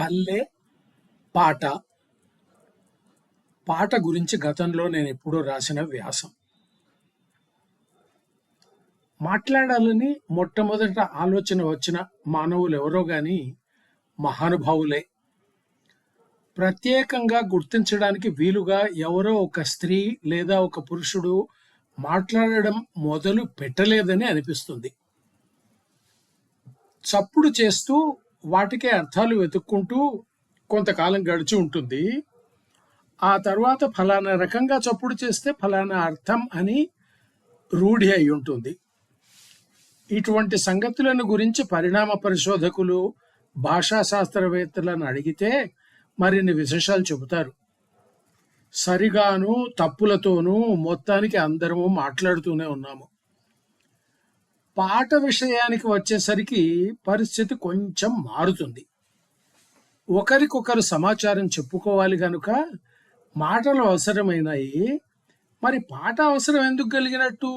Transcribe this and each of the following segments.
పల్లె పాట. పాట గురించి గతంలో నేను ఎప్పుడో రాసిన వ్యాసం. మాట్లాడాలని మొట్టమొదట ఆలోచన వచ్చిన మానవులు ఎవరో గాని మహానుభావులే. ప్రత్యేకంగా గుర్తించడానికి వీలుగా ఎవరో ఒక స్త్రీ లేదా ఒక పురుషుడు మాట్లాడడం మొదలు పెట్టలేదని అనిపిస్తుంది. చప్పుడు చేస్తూ వాటికే అర్థాలు వెతుక్కుంటూ కొంతకాలం గడిచి ఉంటుంది. ఆ తర్వాత ఫలానా రకంగా చప్పుడు చేస్తే ఫలానా అర్థం అని రూఢి అయి ఉంటుంది. ఇటువంటి సంగతులను గురించి పరిణామ పరిశోధకులు భాషా శాస్త్రవేత్తలను అడిగితే మరిన్ని విశేషాలు చెబుతారు. సరిగాను తప్పులతోనూ మొత్తానికి అందరము మాట్లాడుతూనే ఉన్నాము. పాట విషయానికి వచ్చేసరికి పరిస్థితి కొంచెం మారుతుంది. ఒకరికొకరు సమాచారం చెప్పుకోవాలి కనుక మాటలు అవసరమైనాయి. మరి పాట అవసరం ఎందుకు కలిగినట్టు?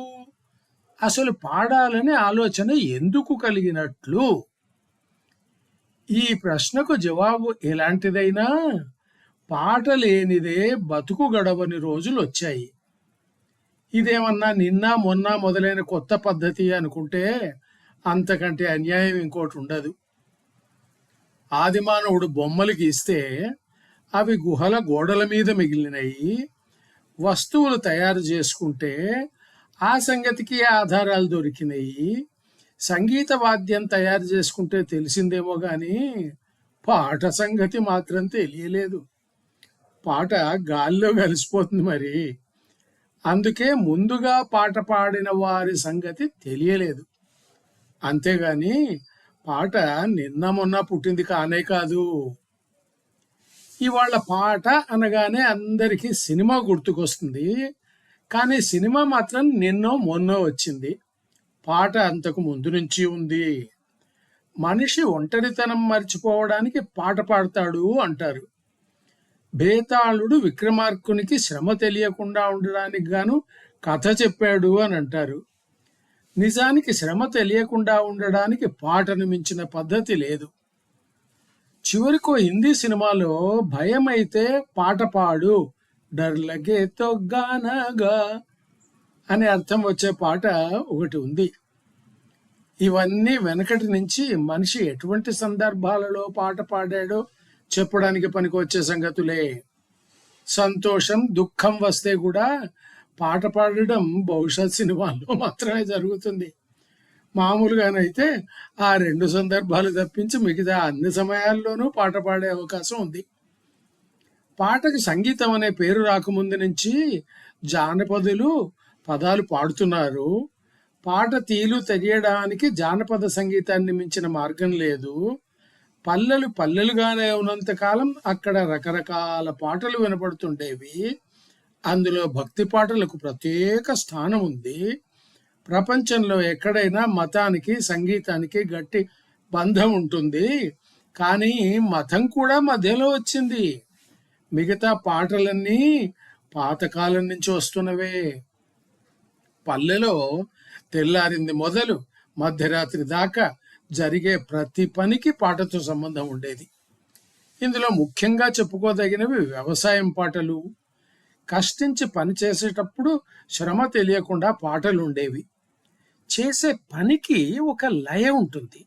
అసలు పాడాలనే ఆలోచన ఎందుకు కలిగినట్లు? ఈ ప్రశ్నకు జవాబు ఎలాంటిదైనా పాట లేనిదే బతుకు గడవని రోజులు వచ్చాయి ఇదేమన్నా నిన్న మొన్న మొదలైన కొత్త పద్ధతి అనుకుంటే అంతకంటే అన్యాయం ఇంకోటి ఉండదు. ఆదిమానవుడు బొమ్మలు గీస్తే అవి గుహల గోడల మీద మిగిలినవి వస్తువులు తయారు చేసుకుంటే ఆ సంగతికి ఆధారాలు దొరికినాయి సంగీత వాద్యం తయారు చేసుకుంటే తెలిసిందేమో కానీ పాట సంగతి మాత్రం తెలియలేదు. పాట గాల్లో కలిసిపోతుంది మరి. అందుకే ముందుగా పాట పాడిన వారి సంగతి తెలియలేదు. అంతేగాని పాట నిన్న మొన్న పుట్టింది కానే కాదు. ఇవాళ పాట అనగానే అందరికీ సినిమా గుర్తుకొస్తుంది. కానీ సినిమా మాత్రం నిన్నో మొన్నో వచ్చింది. పాట అంతకు ముందు నుంచి ఉంది. మనిషి ఒంటరితనం మర్చిపోవడానికి పాట పాడతాడు అంటారు. బేతాళుడు విక్రమార్కునికి శ్రమ తెలియకుండా ఉండడానికి గాను కథ చెప్పాడు అని అంటారు. నిజానికి శ్రమ తెలియకుండా ఉండడానికి పాటను మించిన పద్ధతి లేదు. చివరికో హిందీ సినిమాలో భయమైతే పాట పాడు డర్లగే తొగ్గానగా అనే అర్థం వచ్చే పాట ఒకటి ఉంది. ఇవన్నీ వెనకటి నుంచి మనిషి ఎటువంటి సందర్భాలలో పాట పాడాడో చెప్పడానికి పనికొచ్చే సంగతులే. సంతోషం దుఃఖం వస్తే కూడా పాట పాడడం బహుశా సినిమాల్లో మాత్రమే జరుగుతుంది. మామూలుగానైతే ఆ రెండు సందర్భాలు తప్పించి మిగతా అన్ని సమయాల్లోనూ పాట పాడే అవకాశం ఉంది. పాటకి సంగీతం అనే పేరు రాకముందు నుంచి జానపదులు పదాలు పాడుతున్నారు. పాట తీలు తెలియడానికి జానపద సంగీతాన్ని మించిన మార్గం లేదు. పల్లెలు పల్లెలుగానే ఉన్నంత కాలం అక్కడ రకరకాల పాటలు వినపడుతుండేవి. అందులో భక్తి పాటలకు ప్రత్యేక స్థానం ఉంది. ప్రపంచంలో ఎక్కడైనా మతానికి సంగీతానికి గట్టి బంధం ఉంటుంది. కానీ మతం కూడా మధ్యలో వచ్చింది. మిగతా పాటలన్నీ పాతకాలం నుంచి వస్తున్నవే. పల్లెలో తెల్లారింది మొదలు మధ్యరాత్రి దాకా జరిగే ప్రతి పనికి పాటతో సంబంధం ఉండేది. ఇందులో ముఖ్యంగా చెప్పుకోదగినవి వ్యవసాయం పాటలు. కష్టించి పని చేసేటప్పుడు శ్రమ తెలియకుండా పాటలు ఉండేవి. చేసే పనికి ఒక లయ ఉంటుంది.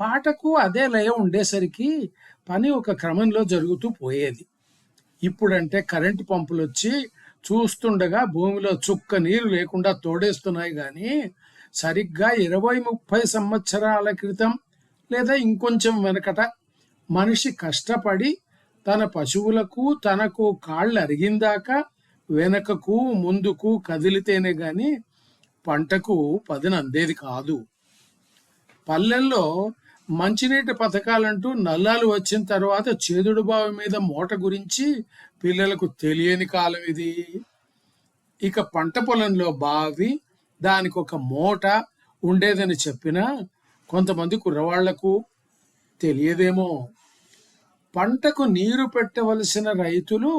పాటకు అదే లయ ఉండేసరికి పని ఒక క్రమంలో జరుగుతూ పోయేది. ఇప్పుడంటే కరెంటు పంపులు వచ్చి చూస్తుండగా భూమిలో చుక్క నీరు లేకుండా తోడేస్తున్నాయి కానీ సరిగ్గా ఇరవై ముప్పై సంవత్సరాల క్రితం లేదా ఇంకొంచెం వెనకట మనిషి కష్టపడి తన పశువులకు తనకు కాళ్ళు అరిగిందాక వెనకకు ముందుకు కదిలితేనే గాని పంటకు పదిన అందేది కాదు. పల్లెల్లో మంచినీటి పథకాలంటూ నల్లాలు వచ్చిన తర్వాత చేదుడు బావి మీద మూట గురించి పిల్లలకు తెలియని కాలం ఇది. ఇక పంట పొలంలో బావి దానికి ఒక మూట ఉండేదని చెప్పినా కొంతమంది కుర్రవాళ్ళకు తెలియదేమో. పంటకు నీరు పెట్టవలసిన రైతులు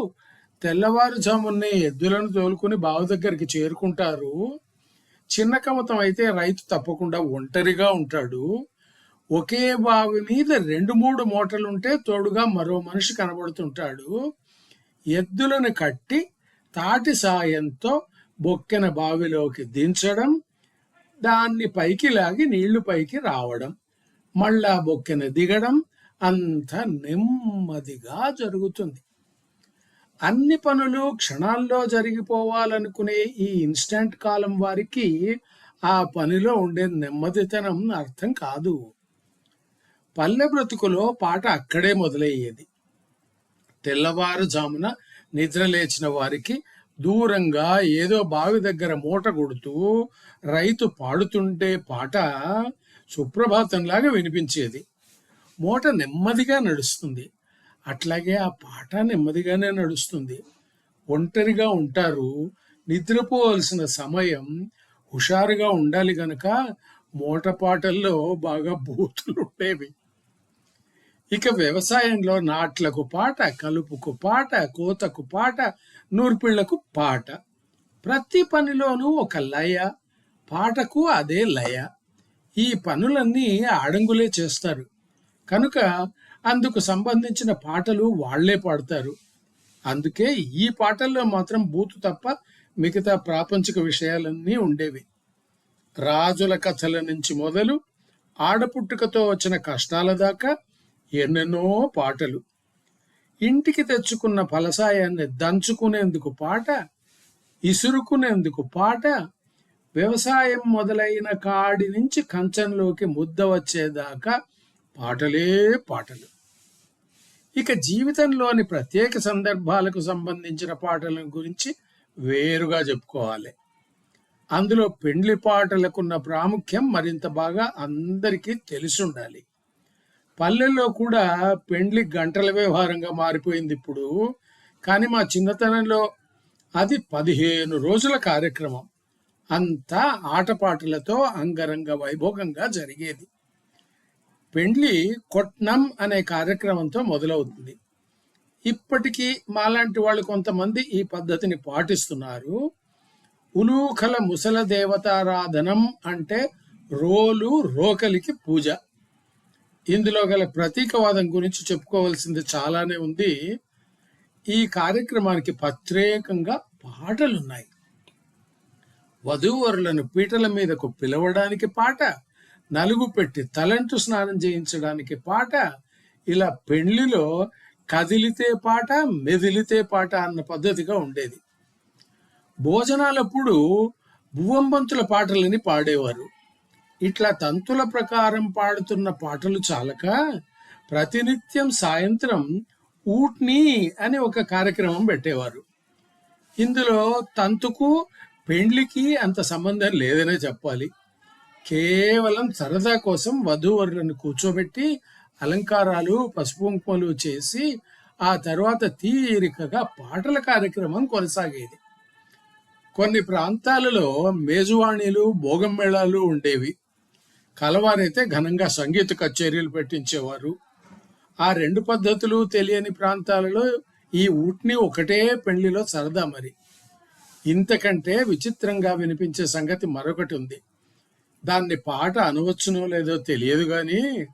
తెల్లవారుజామునే ఎద్దులను తోలుకుని బావి దగ్గరికి చేరుకుంటారు. చిన్న కమతం అయితే రైతు తప్పకుండా ఒంటరిగా ఉంటాడు. ఒకే బావి మీద రెండు మూడు మూటలుంటే తోడుగా మరో మనిషి కనబడుతుంటాడు. ఎద్దులను కట్టి తాటి సాయంతో బొక్కెన బావిలోకి దించడం దాన్ని పైకి లాగి నీళ్ళు పైకి రావడం మళ్ళా బొక్కెన దిగడం అంత నెమ్మదిగా జరుగుతుంది. అన్ని పనులు క్షణాల్లో జరిగిపోవాలనుకునే ఈ ఇన్స్టంట్ కాలం వారికి ఆ పనిలో ఉండే నెమ్మదితనం అర్థం కాదు. పల్లె బ్రతుకులో పాట అక్కడే మొదలయ్యేది. తెల్లవారుజామున నిద్ర లేచిన వారికి దూరంగా ఏదో బావి దగ్గర మూట కొడుతూ రైతు పాడుతుంటే పాట సుప్రభాతంలాగా వినిపించేది. మూట నెమ్మదిగా నడుస్తుంది. అట్లాగే ఆ పాట నెమ్మదిగానే నడుస్తుంది. ఒంటరిగా ఉంటారు. నిద్రపోవలసిన సమయం హుషారుగా ఉండాలి గనక మూట పాటల్లో బాగా బూతులు ఉండేవి ఇక వ్యవసాయంలో నాట్లకు పాట కలుపుకు పాట కోతకు పాట నూర్పిళ్ళకు పాట. ప్రతి పనిలోనూ ఒక లయ పాటకు అదే లయ. ఈ పనులన్నీ ఆడంగులే చేస్తారు. కనుక అందుకు సంబంధించిన పాటలు వాళ్ళే పాడతారు. అందుకే ఈ పాటల్లో మాత్రం బూతు తప్ప మిగతా ప్రాపంచిక విషయాలన్నీ ఉండేవి. రాజుల కథల నుంచి మొదలు ఆడపుట్టుకతో వచ్చిన కష్టాల దాకా ఎన్నెన్నో పాటలు. ఇంటికి తెచ్చుకున్న ఫలసాయాన్ని దంచుకునేందుకు పాట ఇసురుకునేందుకు పాట వ్యవసాయం మొదలైన కాడి నుంచి కంచంలోకి ముద్ద వచ్చేదాకా పాటలే పాటలు. ఇక జీవితంలోని ప్రత్యేక సందర్భాలకు సంబంధించిన పాటల గురించి వేరుగా చెప్పుకోవాలి. అందులో పెండ్లి పాటలకున్న ప్రాముఖ్యం మరింత బాగా అందరికీ తెలిసి ఉండాలి పల్లెల్లో కూడా పెండ్లి గంటల వ్యవహారంగా మారిపోయింది ఇప్పుడు. కానీ మా చిన్నతనంలో అది పదిహేను రోజుల కార్యక్రమం. అంతా ఆటపాటలతో అంగరంగ వైభోగంగా జరిగేది. పెండ్లి కొట్నం అనే కార్యక్రమంతో మొదలవుతుంది. ఇప్పటికీ మాలాంటి వాళ్ళు కొంతమంది ఈ పద్ధతిని పాటిస్తున్నారు. ఉలూఖల ముసల దేవతారాధనం అంటే రోలు రోకలికి పూజ. ఇందులో గల ప్రతీకవాదం గురించి చెప్పుకోవాల్సింది చాలానే ఉంది. ఈ కార్యక్రమానికి ప్రత్యేకంగా పాటలున్నాయి. వధూవరులను పీటల మీదకు పిలవడానికి పాట నలుగు పెట్టి తలంటు స్నానం చేయించడానికి పాట ఇలా పెళ్ళిలో కదిలితే పాట మెదిలితే పాట అన్న పద్ధతిగా ఉండేది. భోజనాలప్పుడు భువంబంతుల పాటలని పాడేవారు. ఇట్లా తంతుల ప్రకారం పాడుతున్న పాటలు చాలక ప్రతినిత్యం సాయంత్రం ఊట్నీ అని ఒక కార్యక్రమం పెట్టేవారు. ఇందులో తంతుకు పెండ్లికి అంత సంబంధం లేదనే చెప్పాలి. కేవలం సరదా కోసం వధూవరులను కూర్చోబెట్టి అలంకారాలు పసుపు కుంకుమలు చేసి ఆ తర్వాత తీరికగా పాటల కార్యక్రమం కొనసాగేది. కొన్ని ప్రాంతాలలో మేజువాణీలు భోగం మేళాలు ఉండేవి. కలవారైతే ఘనంగా సంగీత కచేరీలు పెట్టించేవారు. ఆ రెండు పద్ధతులు తెలియని ప్రాంతాలలో ఈ ఊట్ని ఒకటే పెళ్ళిలో సరదా మరి. ఇంతకంటే విచిత్రంగా వినిపించే సంగతి మరొకటి ఉంది. దాన్ని పాట అనవచ్చునో లేదో తెలియదు కానీ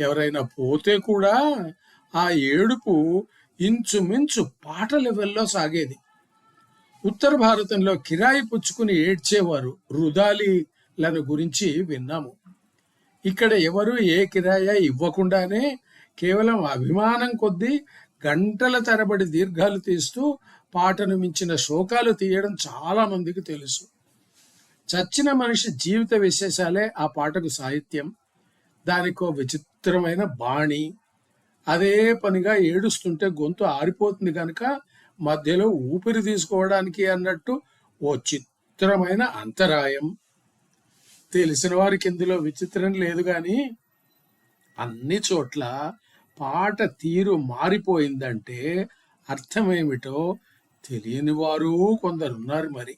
ఎవరైనా పోతే కూడా ఆ ఏడుపు ఇంచుమించు పాట లెవెల్లో సాగేది. ఉత్తర భారతంలో కిరాయి పుచ్చుకుని ఏడ్చేవారు రుదాలీలను గురించి విన్నాము. ఇక్కడ ఎవరు ఏ కిరాయా ఇవ్వకుండానే కేవలం అభిమానం కొద్దీ గంటల తరబడి దీర్ఘాలు తీస్తూ పాటను మించిన శోకాలు తీయడం చాలా మందికి తెలుసు. చచ్చిన మనిషి జీవిత విశేషాలే ఆ పాటకు సాహిత్యం. దానికో విచిత్రమైన బాణి. అదే పనిగా ఏడుస్తుంటే గొంతు ఆరిపోతుంది కనుక మధ్యలో ఊపిరి తీసుకోవడానికి అన్నట్టు ఓ చిత్రమైన అంతరాయం. తెలిసిన వారికి ఇందులో విచిత్రం లేదు కానీ అన్ని చోట్ల పాట తీరు మారిపోయిందంటే అర్థమేమిటో తెలియని వారు కొందరున్నారు మరి.